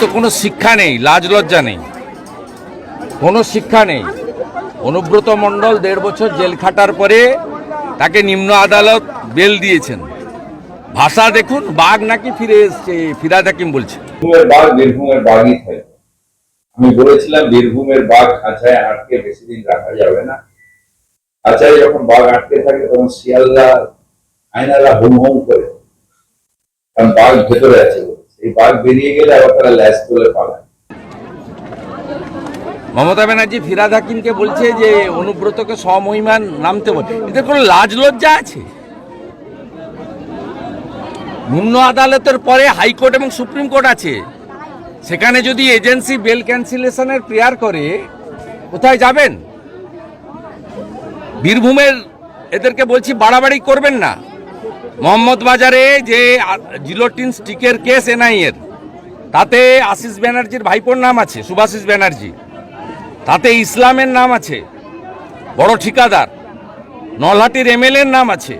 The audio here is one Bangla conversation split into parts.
তো কোনো শিক্ষা নেই, লাজ লজ্জা নেই। কোনো শিক্ষা নেই। অনুব্রত মণ্ডল দেড় বছর জেল খাটার পরে তাকে নিম্ন আদালত বেল দিয়েছেন। ভাষা দেখুন, বাঘ নাকি ফিরে এসছে, ফিরাদ হাকিম বলছে। আমি বলেছিলাম, বীরভূমের বাঘ খাঁচায় আটকে বেশি দিন রাখা যাবে না। খাঁচায় যখন বাঘ আটকে থাকে, তখন শিয়ালরা, আয়নারা হুম হুম করে। কারণ বাঘ ভেতরে আছে। মমতা ব্যানার্জি ফিরাদ হাকিমকে বলছে যে অনুব্রতকে সমহিমান নামতে বলে। এদের কোনো লাজ লজ্জা আছে? নিম্ন আদালতের পরে হাইকোর্ট এবং সুপ্রিম কোর্ট আছে। সেখানে যদি এজেন্সি বেল ক্যান্সেলেশনের প্রেয়ার করে, কোথায় যাবেন? বীরভূমের এদেরকে বলছি বাড়াবাড়ি করবেন না। মোহাম্মদ বাজারে যে জিলোটিন স্টিকের কেস এনআইএর, তাতে আশিস ব্যানার্জির ভাইপোর নাম আছে, সুভাষিস ব্যানার্জি। তাতে ইসলামের নাম আছে, বড় ঠিকাদার, নলহাটির এমএলএর নাম আছে,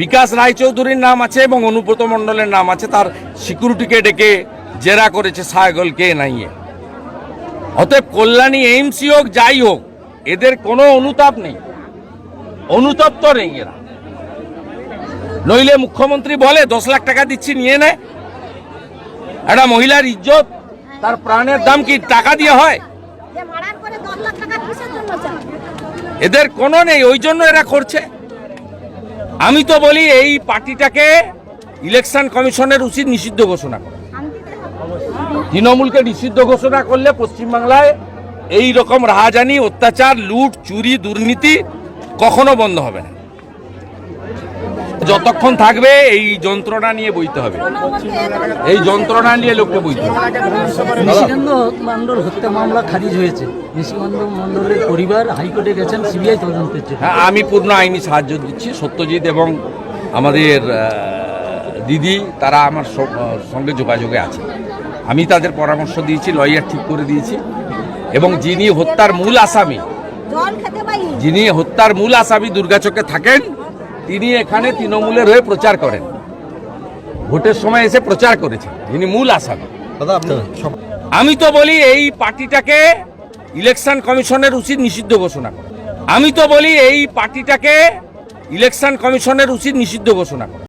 বিকাশ রায়চৌধুরীর নাম আছে এবং অনুব্রত মণ্ডলের নাম আছে, তার সিকিউরিটিকে ডেকে জেরা করেছে সায়গলকে নাইয়ে অতএব কল্যাণী, এইমসি হোক, যাই হোক, এদের কোনো অনুতাপ নেই। অনুতপ্ত নেই এরা। নইলে মুখ্যমন্ত্রী বলে দশ লাখ টাকা দিচ্ছি নিয়ে নেয় একটা মহিলার ইজ্জত তার প্রাণের দাম কি টাকা দিয়ে হয়? এদের কোনো নেই ওই জন্য এরা করছে। আমি তো বলি এই পার্টিটাকে ইলেকশন কমিশনের উচিত নিষিদ্ধ ঘোষণা করা। তৃণমূলকে নিষিদ্ধ ঘোষণা করলে পশ্চিমবাংলায় এই রকম রাহাজানি অত্যাচার লুট চুরি দুর্নীতি কখনো বন্ধ হবে না। যতক্ষণ থাকবে এই যন্ত্রণা নিয়ে বইতে হবে। এই যন্ত্রণা নিয়ে লোককে বইতে হবে। নিশিকান্ত হত্যা মামলা খারিজ হয়েছে। নিশিকান্ত পরিবার হাইকোর্টে গেছেন সিবিআই তদন্তের জন্য। হ্যাঁ আমি পূর্ণ আইনি সাহায্য দিচ্ছি। সত্যজিৎ এবং আমাদের দিদি তারা আমার সঙ্গে যোগাযোগে আছে আমি তাদের পরামর্শ দিয়েছি লয়ার ঠিক করে দিয়েছি। এবং যিনি হত্যার মূল আসামি যিনি হত্যার মূল আসামি দুর্গাচকে থাকেন তিনি এখানে তৃণমূলের হয়ে প্রচার করেন। ভোটের সময় এসে প্রচার করেছেন। তিনি মূল আসামি। আমি তো বলি এই পার্টিটাকে ইলেকশন কমিশনের উচিত নিষিদ্ধ ঘোষণা করা। আমি তো বলি এই পার্টিটাকে ইলেকশন কমিশনের উচিত নিষিদ্ধ ঘোষণা করা।